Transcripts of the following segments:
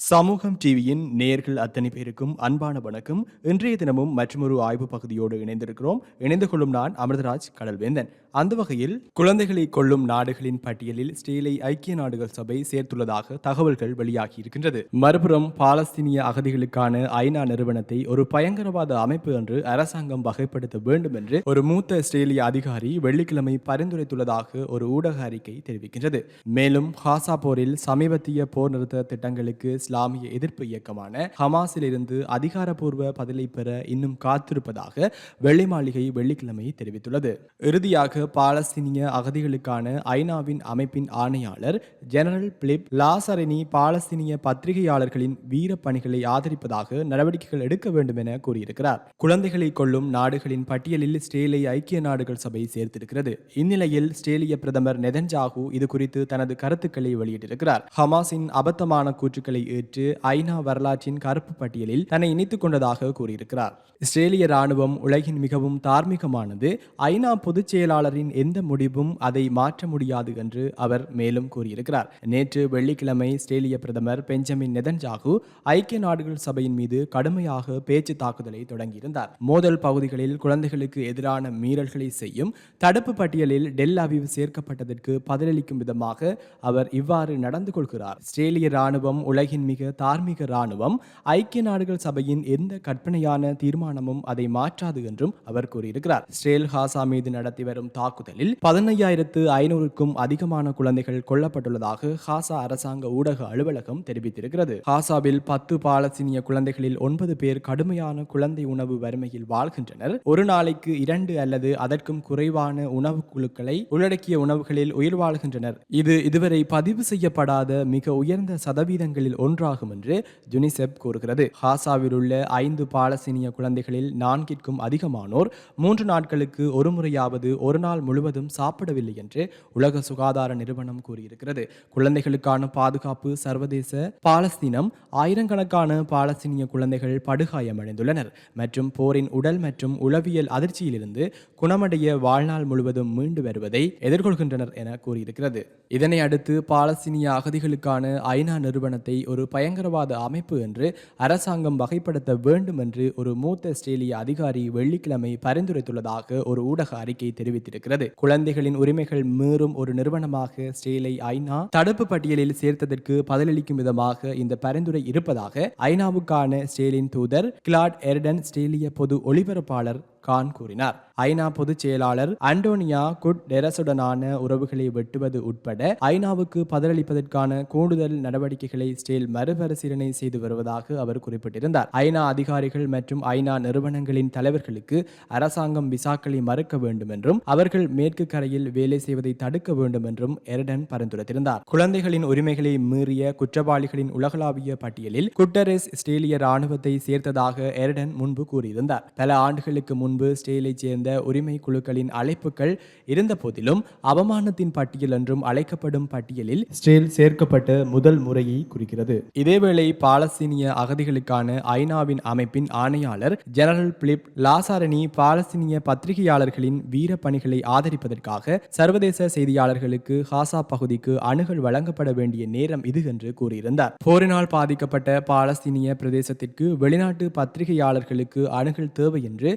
சமூகம் டிவியின் நேர்கள் அத்தனை பேருக்கும் அன்பான வணக்கம். இன்றைய தினமும் மற்றொரு ஆய்வு பகுதியோடு இணைந்திருக்கிறோம். இணைந்து கொள்ளும் நான் அமிர்தராஜ் கடல்வேந்தன். அந்த வகையில் குழந்தைகளை கொள்ளும் நாடுகளின் பட்டியலில் ஸ்டீலை ஐக்கிய நாடுகள் சபை சேர்த்துள்ளதாக தகவல்கள் வெளியாகி இருக்கின்றது. மறுபுறம் பாலஸ்தீனிய அகதிகளுக்கான ஐநா நிறுவனத்தை ஒரு பயங்கரவாத அமைப்பு என்று அரசாங்கம் வகைப்படுத்த வேண்டும் என்று ஒரு மூத்த இஸ்ரேலிய அதிகாரி வெள்ளிக்கிழமை பரிந்துரைத்துள்ளதாக ஒரு ஊடக அறிக்கை தெரிவிக்கின்றது. மேலும் ஹாசா போரில் சமீபத்திய போர் நிறுத்த திட்டங்களுக்கு இஸ்லாமிய எதிர்ப்பு இயக்கமான ஹமாஸில் இருந்து அதிகாரப்பூர்வ பதிலை பெற இன்னும் காத்திருப்பதாக வெள்ளை மாளிகை வெள்ளிக்கிழமை தெரிவித்துள்ளது. இறுதியாக பாலஸ்தீனிய அகதிகளுக்கான ஐநாவின் அமைப்பின் ஆணையாளர் ஜெனரல் பிலிப் லாசரினி பாலஸ்தீனிய பத்திரிகையாளர்களின் வீர பணிகளை ஆதரிப்பதாக நடவடிக்கைகள் எடுக்க வேண்டும் என கூறியிருக்கிறார். குழந்தைகளை கொள்ளும் நாடுகளின் பட்டியலில் ஸ்டேலை ஐக்கிய நாடுகள் சபை சேர்த்திருக்கிறது. இந்நிலையில் ஸ்டேலிய பிரதமர் நெதன்ஜாகு இது குறித்து தனது கருத்துக்களை வெளியிட்டிருக்கிறார். ஹமாஸின் அபத்தமான கூற்றுக்களை ஏற்று ஐநா வரலாற்றின் கருப்பு பட்டியலில் தன்னை இணைத்துக் கொண்டதாக கூறியிருக்கிறார். இஸ்ரேலிய ராணுவம் உலகின் மிகவும் தார்மீகமானது. ஐநா பொதுச் செயலாளரின் எந்த முடிவும் அதை மாற்ற முடியாது என்று அவர் மேலும் கூறியிருக்கிறார். நேற்று வெள்ளிக்கிழமை இஸ்ரேலிய பிரதமர் பெஞ்சமின் நெதன்ஜாகு ஐக்கிய நாடுகள் சபையின் மீது கடுமையாக பேச்சு தாக்குதலை தொடங்கியிருந்தார். மோதல் பகுதிகளில் குழந்தைகளுக்கு எதிரான மீறல்களை செய்யும் தடுப்பு பட்டியலில் டெல் அவிவ் சேர்க்கப்பட்டதற்கு பதிலளிக்கும் விதமாக அவர் இவ்வாறு நடந்து கொள்கிறார். இஸ்ரேலிய ராணுவம் உலகின் மிக தார்மீக ராணுவம் ஐக்கிய நாடுகள் சபையின் எந்த கற்பனையான தீர்மானமும் அதை மாற்றாது என்றும் அவர் கூறியிருக்கிறார். இஸ்ரேல் ஹாசா மீது நடத்தி வரும் தாக்குதலில் பதினையாயிரத்து ஐநூறுக்கும் அதிகமான குழந்தைகள் கொல்லப்பட்டுள்ளதாக ஹாசா அரசாங்க ஊடக அலுவலகம் தெரிவித்திருக்கிறது. ஹாசாவில் பத்து பாலஸ்தீனிய குழந்தைகளில் ஒன்பது பேர் கடுமையான குழந்தை உணவு வறுமையில் வாழ்கின்றனர். ஒரு நாளைக்கு இரண்டு அல்லது அதற்கும் குறைவான உணவு குழுக்களை உள்ளடக்கிய உணவுகளில் உயிர் வாழ்கின்றனர். இது இதுவரை பதிவு செய்யப்படாத மிக உயர்ந்த சதவீதங்களில் ஒன்றாகும் என்று ஜுனிசெப் கூறுகிறது. ஹாசாவில் உள்ள ஐந்து பாலஸ்தீனிய குழந்தைகளில் நான்கிற்கும் அதிகமானோர் மூன்று நாட்களுக்கு ஒரு முறையாவது ஒரு நாள் முழுவதும் சாப்பிடவில்லை என்று உலக சுகாதார நிறுவனம் கூறியிருக்கிறது. குழந்தைகளுக்கான பாதுகாப்பு சர்வதேச பாலஸ்தீனம் ஆயிரக்கணக்கான பாலஸ்தீனிய குழந்தைகள் படுகாயமடைந்துள்ளனர். மற்றும் போரின் உடல் மற்றும் உளவியல் அதிர்ச்சியிலிருந்து குணமடைய வாழ்நாள் முழுவதும் மீண்டு வருவதை எதிர்கொள்கின்றனர் என கூறியிருக்கிறது. இதனை அடுத்து பாலஸ்தீனிய அகதிகளுக்கான ஐநா நிறுவனத்தை ஒரு பயங்கரவாத அமைப்பு என்று அரசாங்கம் வகைப்படுத்த வேண்டும் என்று ஒரு மூத்த இஸ்ரேலிய அதிகாரி வெள்ளிக்கிழமை பரிந்துரைத்துள்ளதாக ஒரு ஊடக அறிக்கை தெரிவித்திருக்கிறது. குழந்தைகளின் உரிமைகள் மீறும் ஒரு நிறுவனமாக ஸ்டேலை ஐநா தடுப்பு பட்டியலில் சேர்த்ததற்கு பதிலளிக்கும் விதமாக இந்த பரிந்துரை இருப்பதாக ஐநாவுக்கான ஸ்டேலின் தூதர் கிளாட் எர்டன் ஸ்டேலிய பொது ஒளிபரப்பாளர் கான் கூறினார். ஐநா பொதுச் செயலாளர் அண்டோனியா குட்டெரசுடனான உறவுகளை வெட்டுவது உட்பட ஐநாவுக்கு பதிலளிப்பதற்கான கூடுதல் நடவடிக்கைகளை ஸ்டேல் மறுபரிசீலனை செய்து வருவதாக அவர் குறிப்பிட்டிருந்தார். ஐநா அதிகாரிகள் மற்றும் ஐநா நிறுவனங்களின் தலைவர்களுக்கு அரசாங்கம் விசாக்களை மறுக்க வேண்டும் என்றும் அவர்கள் மேற்கு கரையில் வேலை செய்வதை தடுக்க வேண்டும் என்றும் எரடன் பரிந்துரைத்திருந்தார். குழந்தைகளின் உரிமைகளை மீறிய குற்றவாளிகளின் உலகளாவிய பட்டியலில் குட்டரெஸ் ஸ்டேலிய ராணுவத்தை சேர்த்ததாக எரடன் முன்பு கூறியிருந்தார். பல ஆண்டுகளுக்கு முன் முன்பு ஸ்டேலைச் சேர்ந்த உரிமை குழுக்களின் அழைப்புகள் இருந்த போதிலும் அவமானத்தின் பட்டியல் என்றும் அழைக்கப்படும் பட்டியலில் ஸ்டேல் சேர்க்கப்பட்ட முதல் முறையை குறிக்கிறது. இதேவேளை பாலஸ்தீனிய அகதிகளுக்கான ஐநாவின் அமைப்பின் ஆணையாளர் ஜெனரல் பிலிப் லாசாரணி பாலஸ்தீனிய பத்திரிகையாளர்களின் வீர பணிகளை ஆதரிப்பதற்காக சர்வதேச செய்தியாளர்களுக்கு ஹாசா பகுதிக்கு அணுகல் வழங்கப்பட வேண்டிய நேரம் இது என்று கூறியிருந்தார். போரினால் பாதிக்கப்பட்ட பாலஸ்தீனிய பிரதேசத்திற்கு வெளிநாட்டு பத்திரிகையாளர்களுக்கு அணுகல் தேவை என்று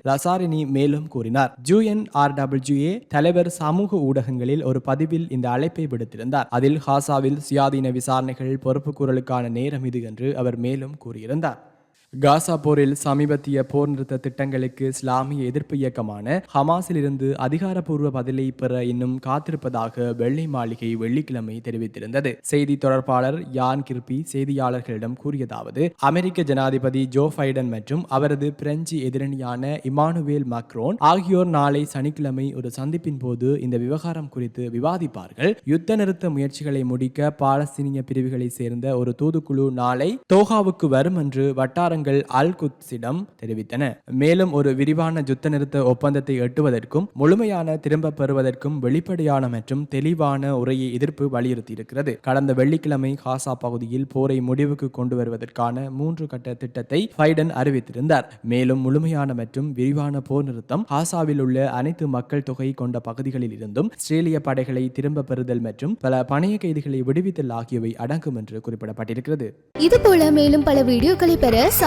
லசாரினி மேலும் கூறினார். ஜூஎன்ஆர்டபிள்யூஏ தலைவர் சமூக ஊடகங்களில் ஒரு பதிவில் இந்த அழைப்பை விடுத்திருந்தார். அதில் ஹாசாவில் சுயாதீன விசாரணைகள் பொறுப்புக்கூறலுக்கான நேரம் இது என்று அவர் மேலும் கூறியிருந்தார். காசா போரில் சமீபத்திய போர் நிறுத்த திட்டங்களுக்கு இஸ்லாமிய எதிர்ப்பு இயக்கமான ஹமாஸில் இருந்து அதிகாரப்பூர்வ பதிலை பெற இன்னும் காத்திருப்பதாக வெள்ளை மாளிகை வெள்ளிக்கிழமை தெரிவித்திருந்தது. செய்தி தொடர்பாளர் யான் கிர்பி செய்தியாளர்களிடம் கூறியதாவது அமெரிக்க ஜனாதிபதி ஜோ பைடன் மற்றும் அவரது பிரெஞ்சு எதிரணியான இமானுவேல் மக்ரோன் ஆகியோர் நாளை சனிக்கிழமை ஒரு சந்திப்பின் போது இந்த விவகாரம் குறித்து விவாதிப்பார்கள். யுத்த நிறுத்த முயற்சிகளை முடிக்க பாலஸ்தீனிய பிரிவுகளை சேர்ந்த ஒரு தூதுக்குழு நாளை தோஹாவுக்கு வரும் என்று வட்டாரங்கள் ஊடகங்கள் அல் குத்ஸிடம் தெரிவித்தன. மேலும் ஒரு விரிவான யுத்த நிறுத்த ஒப்பந்தத்தை எட்டுவதற்கும் முழுமையான திரும்ப பெறுவதற்கும் வெளிப்படையான மற்றும் தெளிவான உரையை எதிர்ப்பு வலியுறுத்தியிருக்கிறது. கடந்த வெள்ளிக்கிழமை காசா பகுதியில் போரை முடிவுக்கு கொண்டு வருவதற்கான மூன்று கட்ட திட்டத்தை பைடன் அறிவித்திருந்தார். மேலும் முழுமையான மற்றும் விரிவான போர் நிறுத்தம் காசாவில் உள்ள அனைத்து மக்கள் தொகை கொண்ட பகுதிகளில் இருந்தும் ஆஸ்திரேலிய படைகளை திரும்ப பெறுதல் மற்றும் பல பணைய கைதிகளை விடுவித்தல் ஆகியவை அடங்கும் என்று குறிப்பிடப்பட்டிருக்கிறது. இது போல மேலும் பல வீடியோக்களை பெற